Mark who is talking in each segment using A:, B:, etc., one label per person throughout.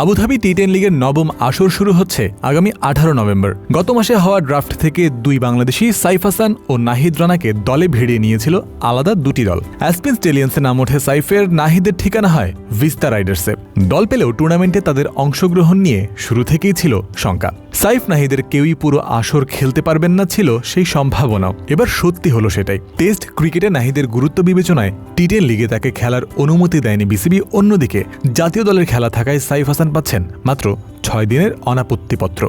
A: Abu Dhabi T ten লিগের নবম আসর শুরু হচ্ছে আগামী আঠারো নভেম্বর। গত মাসে হওয়া ড্রাফট থেকে দুই বাংলাদেশি সাইফ হাসান ও নাহিদ রানাকে দলে ভিড়িয়ে নিয়েছিল আলাদা দুটি দল। অ্যাসপিন স্টেলিয়ান্সে নাম ওঠে সাইফের নাহিদের ঠিকানা হয় ভিস্তা রাইডার্সে। দল পেলেও টুর্নামেন্টে তাদের অংশগ্রহণ নিয়ে শুরু থেকেই ছিল শঙ্কা। সাইফ নাহিদের কেউই পুরো আসর খেলতে পারবেন না ছিল সেই সম্ভাবনাও। এবার সত্যি হলো সেটাই। টেস্ট ক্রিকেটে নাহিদের গুরুত্ব বিবেচনায় টি টেন লিগে তাকে খেলার অনুমতি দেয়নি বিসিবি অন্যদিকে। জাতীয় দলের খেলা থাকায় সাইফ হাসান পাচ্ছেন মাত্র ছয় দিনের অনাপত্তিপত্র।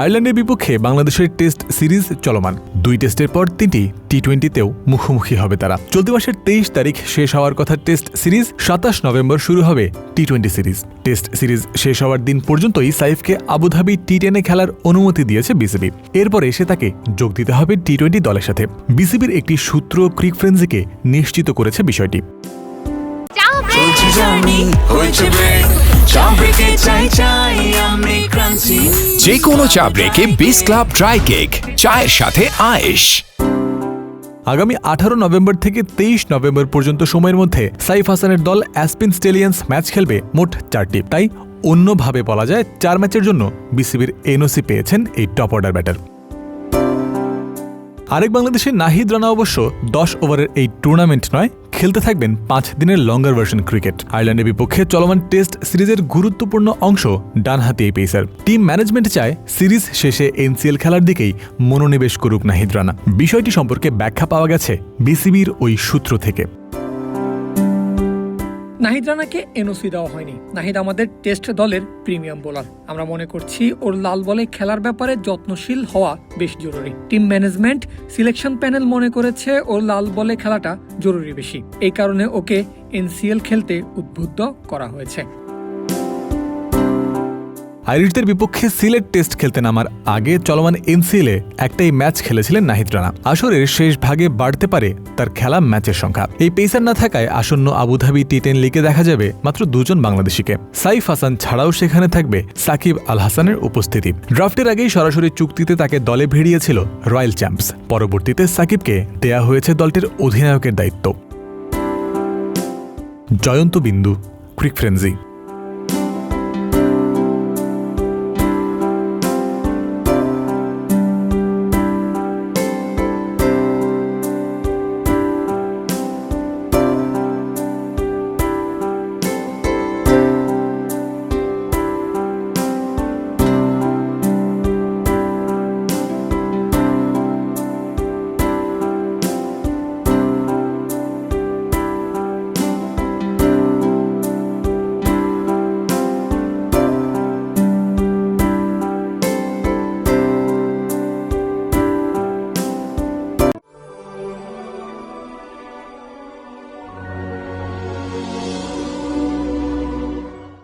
A: আয়ারল্যান্ডের বিপক্ষে বাংলাদেশের টেস্ট সিরিজ চলমান। দুই টেস্টের পর তিনটি টি টোয়েন্টিতেও মুখোমুখি হবে তারা। চলতি মাসের তেইশ তারিখ শেষ হওয়ার কথা টেস্ট সিরিজ সাতাশ নভেম্বর শুরু হবে T twenty series. Test series শেষ হওয়ার দিন পর্যন্তই সাইফকে আবুধাবি টি টেনে খেলার অনুমতি দিয়েছে বিসিবি। এরপরে এসে তাকে যোগ দিতে হবে টি টোয়েন্টি দলের সাথে। বিসিবির একটি সূত্র ক্রিক ফ্রেন্সিকে নিশ্চিত করেছে বিষয়টি।
B: হয়েছে ব্রেক চাপ চাই চাই আমি ক্রান্তি।
C: যে কোনো চা ব্রেকে বিস ক্লাব ড্রাই কেক চায়ের সাথে আয়েশ।
A: আগামী আঠারো নভেম্বর থেকে তেইশ নভেম্বর পর্যন্ত সময়ের মধ্যে সাইফ হাসানের দল অ্যাসপিন স্টেলিয়ান্স ম্যাচ খেলবে মোট চারটি। তাই অন্যভাবে বলা যায় চার ম্যাচের জন্য বিসিবির এনওসি পেয়েছেন এই টপ অর্ডার ব্যাটার আরেক বাংলাদেশের নাহিদ রানা অবশ্য দশ ওভারের এই টুর্নামেন্ট নয়, খেলতে থাকবেন পাঁচ দিনের লঙ্গার ভার্সন ক্রিকেট আয়ারল্যান্ডের বিপক্ষে চলমান টেস্ট সিরিজের গুরুত্বপূর্ণ অংশ ডানহাতি এই পেসার টিম ম্যানেজমেন্ট চায় সিরিজ শেষে এনসিএল খেলার দিকেই মনোনিবেশ করুক নাহিদ রানা। বিষয়টি সম্পর্কে ব্যাখ্যা পাওয়া গেছে বিসিবির ওই সূত্র থেকে।
D: নাহিদ রানাকে এনওসি দেওয়া হয়নি। নাহিদ আমাদের টেস্ট দলের প্রিমিয়াম বোলার। আমরা মনে করছি ওর লাল বলে খেলার ব্যাপারে যত্নশীল হওয়া বেশ জরুরি। টিম ম্যানেজমেন্ট, সিলেকশন প্যানেল মনে করেছে ওর লাল বলে খেলাটা জরুরি বেশি। এই কারণে ওকে এনসিএল খেলতে উদ্বুদ্ধ করা হয়েছে।
A: আইরিশদের বিপক্ষে সিলেট টেস্ট খেলতে নামার আগে চলমান এনসিএলে একটাই ম্যাচ খেলেছিলেন নাহিদ রানা। আসরের শেষ ভাগে বাড়তে পারে তার খেলা ম্যাচের সংখ্যা। এই পেসার না থাকায় আসন্ন আবুধাবি টি টেন লিগে দেখা যাবে মাত্র দুজন বাংলাদেশিকে। সাইফ হাসান ছাড়াও সেখানে থাকবে সাকিব আল হাসানের উপস্থিতি। ড্রাফটের আগেই সরাসরি চুক্তিতে তাকে দলে ভিড়িয়েছিল রয়্যাল চ্যাম্পস। পরবর্তীতে সাকিবকে দেয়া হয়েছে দলটির অধিনায়কের দায়িত্ব। জয়ন্ত বিন্দু, ক্রিক ফ্রেন্সি।